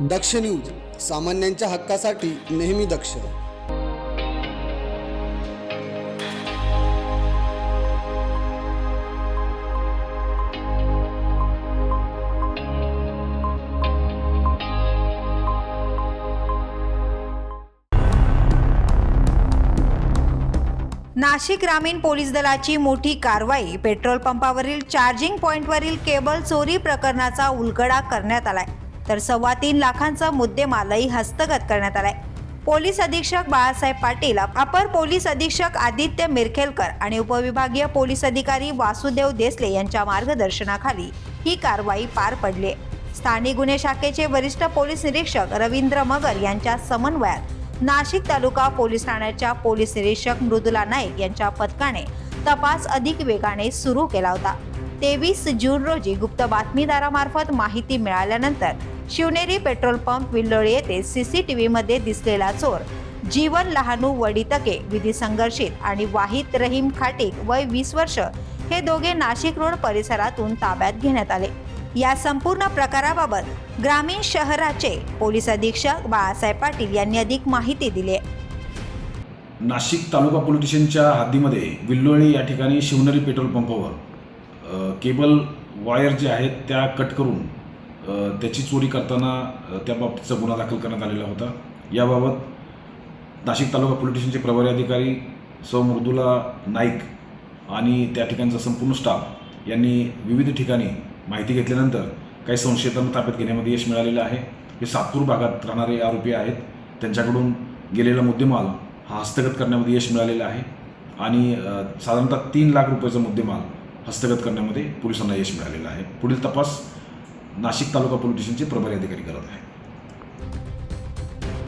दक्ष news सामान्यांच्या हक्कासाठी नेहमी दक्ष. नाशिक ग्रामीण पोलीस दलाची मोठी कारवाई पेट्रोल पंपावरील चार्जिंग पॉइंटवरील केबल चोरी प्रकरणाचा उलगडा करण्यात आलाय. तर सव्वा तीन लाखांचा मुद्देमालही हस्तगत करण्यात आलाय. पोलीस अधीक्षक बाळासाहेब पाटील अपर पोलीस अधीक्षक आदित्य मिरखेलकर आणि उपविभागीय पोलीस अधिकारी वासुदेव देसले यांच्या मार्गदर्शनाखाली ही कारवाई पार पडली. स्थानिक गुन्हे शाखेचे वरिष्ठ पोलीस निरीक्षक रवींद्र मगर यांच्या समन्वयात नाशिक तालुका पोलीस ठाण्याच्या पोलीस निरीक्षक मृदुला नाईक यांच्या पथकाने तपास अधिक वेगाने सुरू केला होता. तेवीस जून रोजी गुप्त बातमीदारामार्फत माहिती मिळाल्यानंतर शिवनेरी पेट्रोल पंप विल्लोळी येथे सीसीटीव्ही मध्ये दिसलेला चोर जीवन लहानू वडितके विधी संघर्षित आणि वाहित रहीम खाटिक वय वीस वर्ष हे दोघे नाशिक रोड परिसरातून ताब्यात घेण्यात आले. या संपूर्ण प्रकाराबाबत ग्रामीण शहराचे पोलीस अधीक्षक बाळासाहेब पाटील यांनी अधिक माहिती दिली आहे. नाशिक तालुका पोलीस स्टेशनच्या हद्दीमध्ये विल्लोळी या ठिकाणी शिवनेरी पेट्रोल पंपावर केबल वायर जे आहेत त्या कट करून त्याची चोरी करताना अ, त्या बाबतीचा गुन्हा दाखल करण्यात आलेला होता. याबाबत नाशिक तालुका पोलीस स्टेशनचे प्रभारी अधिकारी सौ मृदुला नाईक आणि त्या ठिकाणचा संपूर्ण स्टाफ यांनी विविध ठिकाणी माहिती घेतल्यानंतर काही संशयितांना ताब्यात घेण्यामध्ये यश मिळालेलं आहे. हे सातपूर भागात राहणारे आरोपी आहेत. त्यांच्याकडून गेलेला मुद्देमाल हा हस्तगत करण्यामध्ये यश मिळालेलं आहे. आणि साधारणतः तीन लाख रुपयाचा मुद्देमाल हस्तगत करण्यामध्ये पोलिसांना यश मिळालेलं आहे. पुढील तपास नाशिक तालुका पोलीस स्टेशनचे प्रभारी अधिकारी करत आहे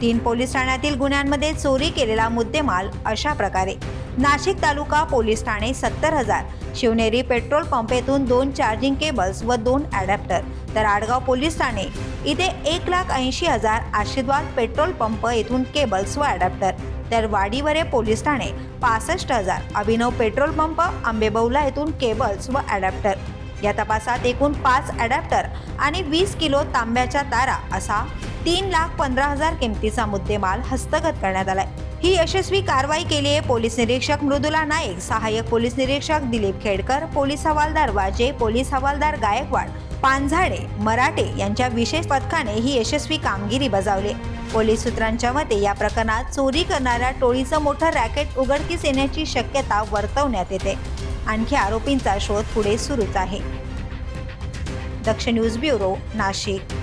तीन पोलीस ठाण्यातील गुन्ह्यांमध्ये चोरी केलेला मुद्देमाल अशा प्रकारे. नाशिक तालुका पोलीस ठाणे सत्तर हजार शिवनेरी पेट्रोल पंप येथून दोन चार्जिंग केबल्स व दोन ॲडॅप्टर. तर आडगाव पोलीस ठाणे इथे एक लाख ऐंशी हजार आशीर्वाद पेट्रोल पंप येथून केबल्स व ॲडॅप्टर. तर वाडीवरे पोलीस ठाणे पासष्ट हजार अभिनव पेट्रोल पंप आंबेबौला येथून केबल्स व ॲडॅप्टर. या तपासात एकूण पाच ॲडॅप्टर आणि वीस किलो तांब्याच्या तारा असा तीन लाख पंधरा हजार किमतीचा मुद्देमाल हस्तगत करण्यात आलाय. ही यशस्वी कारवाई केली आहे पोलीस निरीक्षक मृदुला नाईक सहाय्यक पोलीस निरीक्षक दिलीप खेडकर पोलीस हवालदार वाजे पोलीस हवालदार गायकवाड पानझाडे मराठे यांच्या विशेष पथकाने ही यशस्वी कामगिरी बजावली. पोलीस सूत्रांच्या मते या प्रकरणात चोरी करणाऱ्या टोळीचं मोठं रॅकेट उघडकीस येण्याची शक्यता वर्तवण्यात येते. आणखी आरोपींचा शोध पुढे सुरूच आहे. Daksh news bureau Nashik.